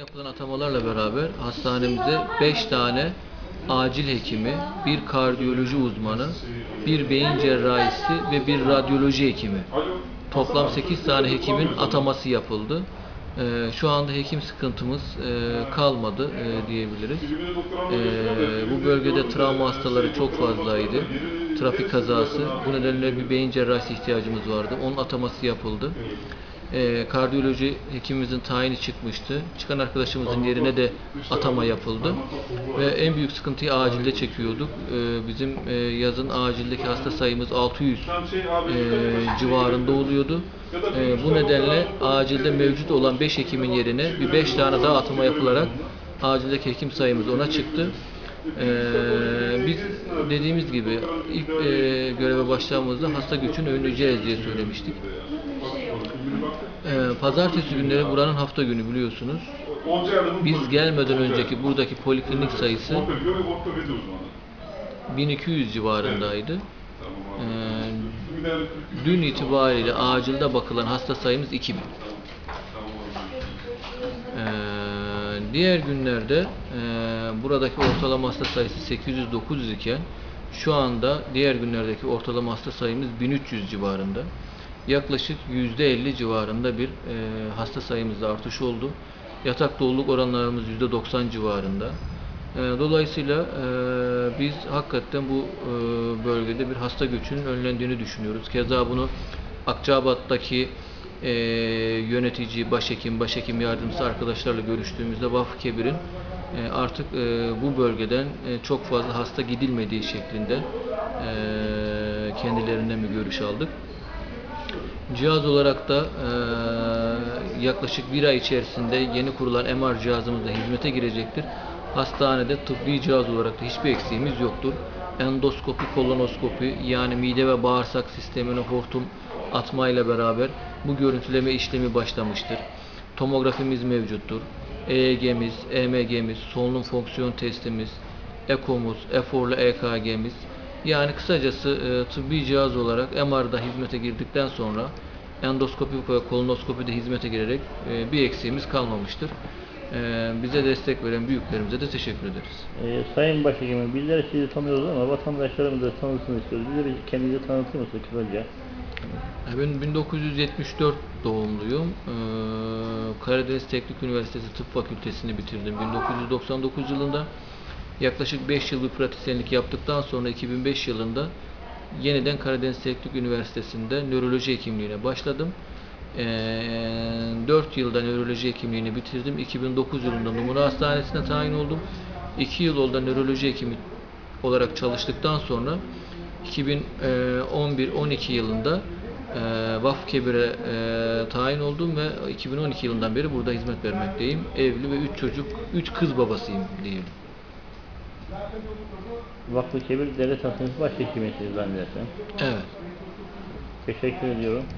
yapılan atamalarla beraber hastanemizde 5 tane acil hekimi, bir kardiyoloji uzmanı, bir beyin cerrahisi ve bir radyoloji hekimi. Toplam 8 tane hekimin ataması yapıldı. Ee, şu anda hekim sıkıntımız e, kalmadı e, diyebiliriz. Ee, bu bölgede travma hastaları çok fazlaydı. Trafik kazası. Bu nedenle bir beyin cerrahisi ihtiyacımız vardı. Onun ataması yapıldı. Ee, kardiyoloji hekimimizin tayini çıkmıştı. Çıkan arkadaşımızın yerine de atama yapıldı. Ve en büyük sıkıntıyı acilde çekiyorduk. Ee, bizim e, yazın acildeki hasta sayımız 600 e, civarında oluyordu. E, bu nedenle acilde mevcut olan 5 hekimin yerine bir 5 tane daha atama yapılarak acildeki hekim sayımız ona çıktı. E, biz dediğimiz gibi ilk e, göreve başladığımızda hasta göçünü önleyeceğiz diye söylemiştik. Pazartesi günleri buranın hafta günü biliyorsunuz. Biz gelmeden önceki buradaki poliklinik sayısı 1200 civarındaydı. E, dün itibariyle acilde bakılan hasta sayımız 2000. Ee, diğer günlerde e, buradaki ortalama hasta sayısı 800-900 iken şu anda diğer günlerdeki ortalama hasta sayımız 1300 civarında. Yaklaşık %50 civarında bir e, hasta sayımızda artış oldu. Yatak doluluk oranlarımız %90 civarında. E, dolayısıyla e, biz hakikaten bu e, bölgede bir hasta göçünün önlendiğini düşünüyoruz. Keza bunu Akçabat'taki e, yönetici, başhekim, başhekim yardımcısı arkadaşlarla görüştüğümüzde Vakfı Kebir'in e, artık e, bu bölgeden e, çok fazla hasta gidilmediği şeklinde e, kendilerinden bir görüş aldık. Cihaz olarak da e, yaklaşık bir ay içerisinde yeni kurulan MR cihazımız da hizmete girecektir. Hastanede tıbbi cihaz olarak da hiçbir eksiğimiz yoktur. Endoskopi, kolonoskopi yani mide ve bağırsak sistemine hortum atmayla beraber bu görüntüleme işlemi başlamıştır. Tomografimiz mevcuttur. EEG'miz, EMG'miz, solunum fonksiyon testimiz, EKO'muz, eforlu EKG'miz yani kısacası e, tıbbi cihaz olarak MR'da hizmete girdikten sonra endoskopi ve kolonoskopi de hizmete girerek e, bir eksiğimiz kalmamıştır. E, bize destek veren büyüklerimize de teşekkür ederiz. Ee, Sayın Başhekimim, bizler sizi tanıyoruz ama vatandaşlarımız da tanısın istiyoruz. Bizleri kendinizi tanıtır mısınız kısaca? Ben 1974 doğumluyum. Ee, Karadeniz Teknik Üniversitesi Tıp Fakültesini bitirdim 1999 yılında. Yaklaşık 5 yıl bir pratisyenlik yaptıktan sonra 2005 yılında yeniden Karadeniz Teknik Üniversitesi'nde nöroloji hekimliğine başladım. Ee, 4 yılda nöroloji hekimliğini bitirdim. 2009 yılında Numune Hastanesi'ne tayin oldum. 2 yıl oldu nöroloji hekimi olarak çalıştıktan sonra 2011-12 yılında e, e, tayin oldum ve 2012 yılından beri burada hizmet vermekteyim. Evli ve 3 çocuk, 3 kız babasıyım diyelim. Vakfı Kebir Devlet Hastanesi Başhekimisiniz zannedersem. Evet. Teşekkür ediyorum.